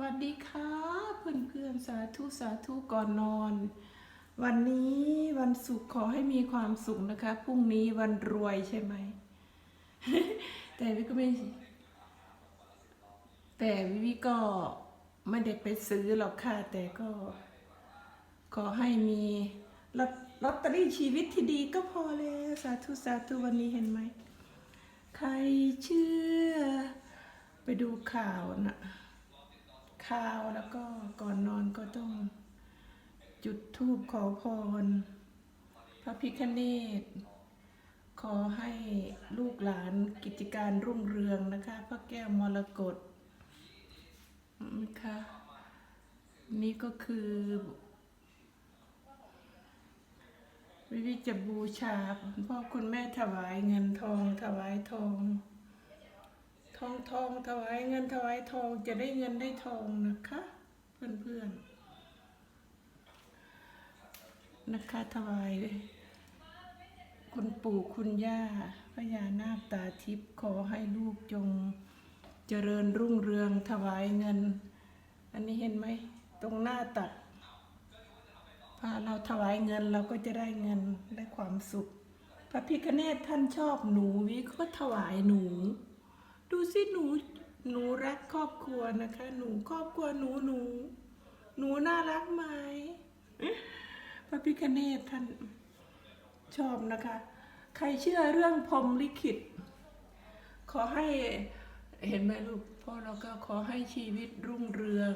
วัสดีค่ะเพื่อนเพื่อนๆสาธุสาธุก่อนนอน วันนี้วันศุกร์ขอให้มีความสุขนะคะพรุ่งนี้วันรวยใช่ไหม แต่วิก็ไม่แต่วิวิก็ไม่ได้ไปซื้อหรอกค่ะ แต่ก็ ขอให้มีลอตลอตเตอรี่ชีวิตที่ดีก็พอแล้วสาธุสาธุวันนี้เห็นไหม ใครเชื่อ ไปดูข่าวนะ ข่าแล้วก็ก่อนนอนก็ต้องจุดธูปขอพร พระพิคเนตขอให้ลูกหลานกิจการรุ่งเรืองนะคะ พระแก้วมรกตนะคะนี่ก็คือวิวิจะบูชาพ่อคุณแม่ถวายเงินทองถวายทอง องทองถวายเงินถวายทองจะได้เงินได้ทองนะคะเพื่อนเพื่อนๆนะคะถวายคุณปู่คุณย่าพญานาคตาทิพย์ขอให้ลูกจงเจริญรุ่งเรืองถวายเงิน อันนี้เห็นไหมตรงหน้าตักพาเราถวายเงินเราก็จะได้เงินได้ความสุข พระพิคเนตท่านชอบหนูวิก็ถวายหนู ดูสิหนูหนูรักครอบครัวนะคะ หนูครอบครัวหนูหนู หนูน่ารักไหมพระพิคเนตท่านชอบนะคะ ใครเชื่อเรื่องพรมลิขิต ขอให้เห็นไหมลูกพ่อเราก็ขอให้ชีวิตรุ่งเรือง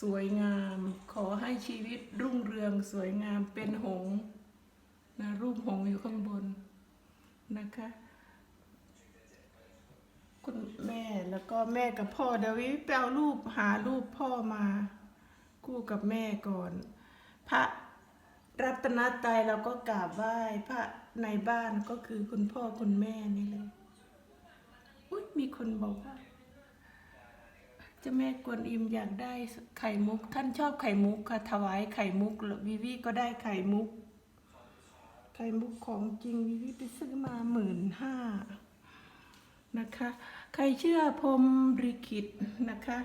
สวยงาม ขอให้ชีวิตรุ่งเรืองสวยงามเป็นหงนะรูปหงอยู่ข้างบนนะคะ คุณแม่ แล้วก็แม่กับพ่อเดวิไปเอารูปหารูปพ่อมาคู่กับแม่ก่อน พระรัตนตรัยเราก็กราบไหว้พระในบ้านก็คือคุณพ่อคุณแม่นี่เลยอุ้ยมีคนบอกว่าเจ้าแม่กวนอิมอยากได้ไข่มุก ท่านชอบไข่มุกค่ะถวายไข่มุกววิวิก็ได้ไข่มุก ไข่มุกของจริงวิวิไปซื้อมาหมื่นห้า นะคะ ใครเชื่อพรมริขิตนะคะ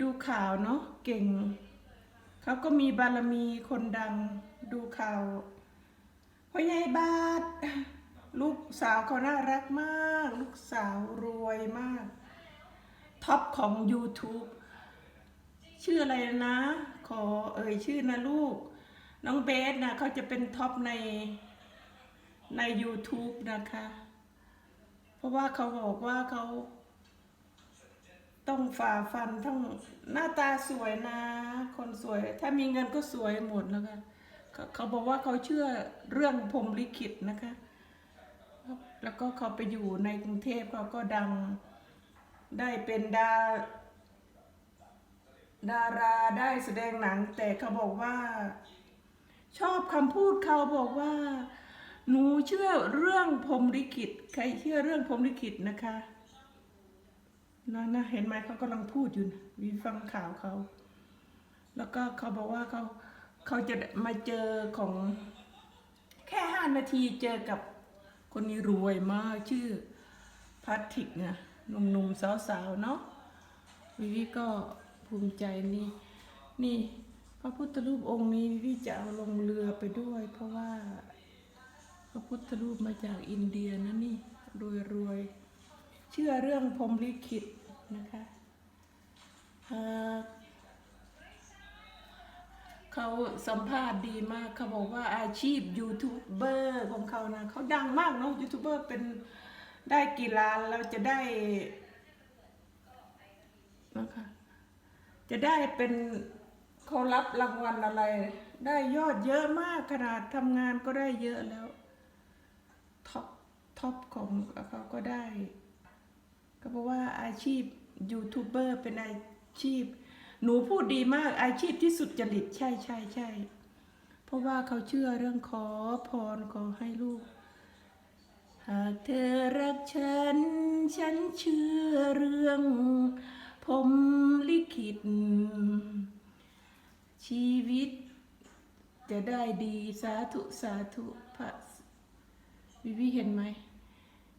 ดูข่าวเนาะเก่ง เขาก็มีบารมีคนดังดูข่าวพ่อใหญ่บาทลูกสาวเขาน่ารักมาก ลูกสาวรวยมาก ท็อปของ YouTube ชื่ออะไรนะ ขอเอ่ยชื่อนะลูก น้องเบสนะเขาจะเป็นท็อปในใน YouTube นะคะ ราะว่าเขาบอกว่าเขา ต้องฝ่าฟันทั้งหน้าตาสวยนะ คนสวย ถ้ามีเงินก็สวยหมดแล้วค่ะเขาบอกว่าเขาเชื่อเรื่องพรมลิขิตนะคะ แล้วก็เขาไปอยู่ในกรุงเทพเขาก็ดังได้เป็นดาดาราได้แสดงหนังแต่เขาบอกว่า ชอบคำพูดเขาบอกว่า หนูเชื่อเรื่องพรมลิขิต ใครเชื่อเรื่องพรมลิขิตนะคะนะนะเห็นไหมเขากำลังพูดอยู่นะวิฟังข่าวเขา แล้วก็เขาบอกว่าเขาเขาจะมาเจอของแค่ห้านาทีเจอกับคนนี้รวยมากชื่อพัทริกนะหนุ่มๆสาวๆเนาะวิวิก็ภูมิใจนี่นี่พระพุทธรูปองค์นี้วิวิจะเอาลงเรือไปด้วย เพราะว่า ระพุทธรูปมาจากอินเดียนะนี่รวยรวยๆเชื่อเรื่องพรมลิขิตนะคะเขาสัมภาษณ์ดีมากเขาบอกว่าอาชีพยูทูบเบอร์ของเขานะเขาดังมากเนาะยูทูบเบอร์เป็นได้กี่ล้านเราจะได้นะคะจะได้เป็นเขารับรางวัลอะไร ได้ยอดเยอะมากขนาดทำงานก็ได้เยอะแล้ว ท็อปของเขาก็ได้ ก็บอกว่าอาชีพยูทูบเบอร์เป็นอาชีพ หนูพูดดีมากอาชีพที่สุดจริตใช่ใช่ใช่เพราะว่าเขาเชื่อเรื่องขอพรขอให้ลูก หากเธอรักฉัน ฉันเชื่อเรื่องผมลิขิต ชีวิตจะได้ดีสาธุสาธุพระ วิวิเห็นไหม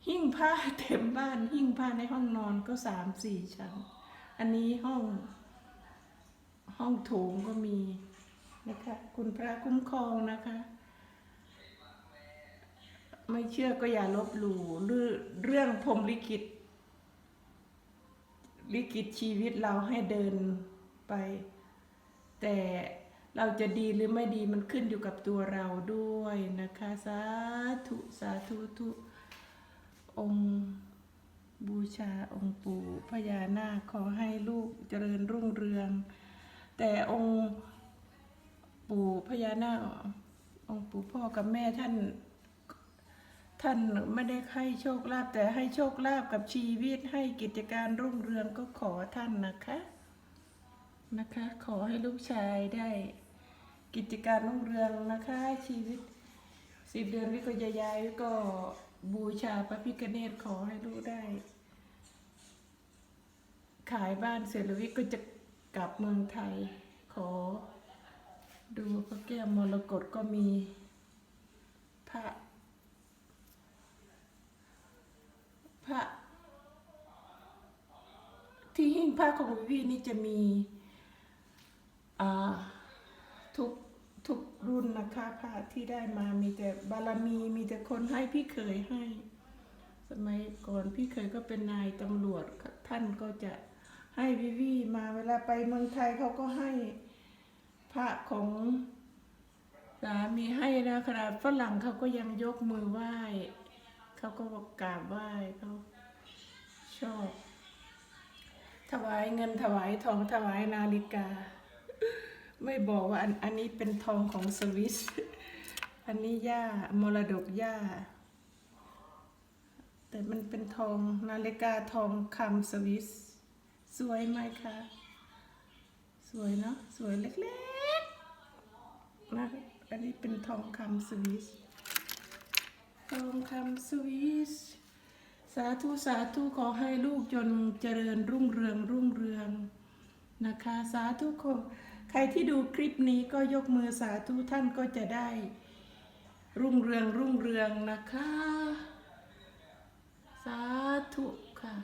หิ้งผ้าเต็มบ้าน หิ้งผ้าในห้องนอนก็สามสี่ชั้น อันนี้ห้อง ห้องโถงก็มีนะคะ คุณพระคุ้มครองนะคะ ไม่เชื่อก็อย่าลบหลู่เรื่องเรื่องพรมลิขิตลิขิตชีวิตเราให้เดินไป แต่ เราจะดีหรือไม่ดีมันขึ้นอยู่กับตัวเราด้วยนะคะสาธุสาธุทุองค์บูชาองค์ปู่พญานาคขอให้ลูกเจริญรุ่งเรือง แต่องค์ปู่พญานาคองค์ปู่พ่อกับแม่ท่าน ท่านไม่ได้ให้โชคลาภแต่ให้โชคลาภกับชีวิตให้กิจการรุ่งเรืองก็ขอท่านนะคะนะคะ ขอให้ลูกชายได้ กิจการรุ่งเรืองนะคะ ชีวิตสิบเดือนวิกยายายก็บูชาพระพิฆเนศขอให้ลูกได้ ขายบ้านเสร็จแล้ววิก็จะกลับเมืองไทย ขอ ดูพระแก้วมรกตก็มีพระ พระ ที่หิ้งพระของวิวีนี่จะมีอ่าทุก ทุกรุ่นนะคะพระที่ได้มามีแต่บารมีมีแต่คนให้พี่เคยให้ สมัยก่อนพี่เคยก็เป็นนายตำรวจท่านก็จะให้วิวีมาเวลาไปเมืองไทยเขาก็ให้พระของสามีให้นะขนาดฝรั่งเขาก็ยังยกมือไหว้เขาก็กราบไหว้เขาชอบ ถวายเงินถวายทองถวายนาฬิกา ไม่บอกว่าอันอันนี้เป็นทองของสวิส อันนี้ย่ามรดกย่า แต่มันเป็นทองนาฬิกาทองคำสวิส สวยไหมคะ สวยเนาะสวยเล็กๆนะอันนี้เป็นทองคำสวิส ทองคำสวิส สาธุสาธุขอให้ลูกจนเจริญรุ่งเรืองรุ่งเรืองนะคะ สาธุคน ใครที่ดูคลิปนี้ก็ยกมือสาธุท่านก็จะได้ รุ่งเรืองรุ่งเรืองนะคะ สาธุค่ะ